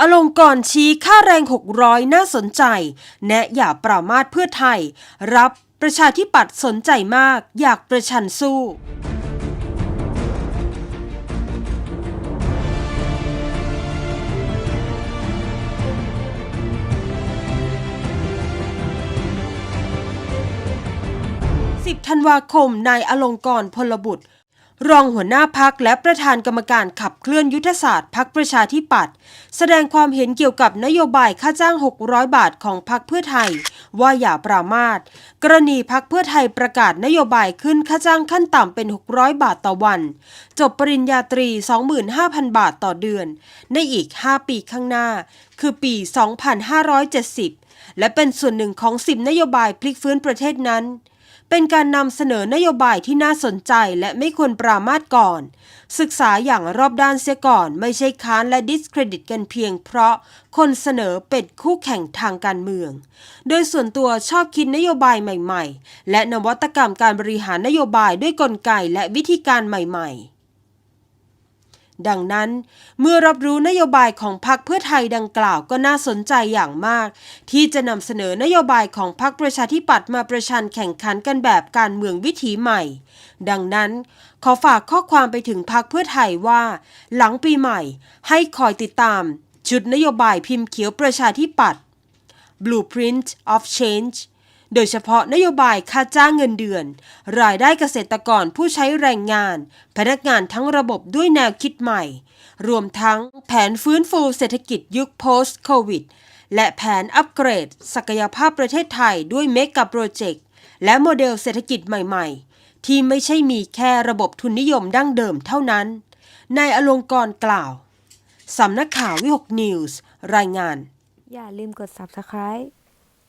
อลงกรณ์ชี้ค่าแรง 600 น่าสนใจ แนะอย่าปรามาทเพื่อไทย รับประชาธิปัตย์สนใจมาก อยากประชันสู้10ธันวาคมนายอลงกรณ์พลบุตร รองหัวหน้าพักและประธานกรรมการขับเคลื่อนยุทธศาสตร์พักประชาธิปัตย์แสดงความเห็นเกี่ยวกับนโยบายค่าจ้าง 600 บาทของพักเพื่อไทย ว่าอย่าปรามาท กรณีพักเพื่อไทยประกาศนโยบายขึ้นค่าจ้างขั้นต่ำเป็น 600 บาทต่อวัน จบปริญญาตรี 25,000 บาทต่อเดือน ในอีก 5 ปีข้างหน้า คือปี 2570 และเป็นส่วนหนึ่งของ 10 นโยบายพลิกฟื้นประเทศนั้น เป็นการนำเสนอนโยบายที่น่าสนใจและไม่ควรปรามาทก่อน ศึกษาอย่างรอบด้านเสียก่อน ไม่ใช่ค้านและดิสเครดิตกันเพียง เพราะคนเสนอเป็นคู่แข่งทางการเมือง โดยส่วนตัวชอบคิดนโยบายใหม่ ๆ และนวัตกรรมการบริหารนโยบายด้วยกลไกและวิธีการใหม่ ๆ ดังนั้น เมื่อรับรู้นโยบายของพรรคเพื่อไทยดังกล่าวก็น่าสนใจอย่างมาก ที่จะนำเสนอนโยบายของพรรคประชาธิปัตย์มาประชันแข่งขันกันแบบการเมืองวิถีใหม่ ดังนั้น ขอฝากข้อความไปถึงพรรคเพื่อไทยว่า หลังปีใหม่ ให้คอยติดตาม ชุดนโยบายพิมพ์เขียวประชาธิปัตย์ Blueprint of Change โดยเฉพาะนโยบายค่าจ้างเงินเดือน รายได้เกษตรกรผู้ใช้แรงงาน พนักงานทั้งระบบด้วยแนวคิดใหม่ รวมทั้งแผนฟื้นฟูเศรษฐกิจยุค post covid และแผนอัปเกรด ศักยภาพประเทศไทยด้วยเมกะโปรเจกต์และโมเดลเศรษฐกิจใหม่ๆ ที่ไม่ใช่มีแค่ระบบทุนนิยมดั้งเดิมเท่านั้นนายอลงกรกล่าวสำนักข่าววิหกนิวส์รายงาน อย่าลืมกด subscribe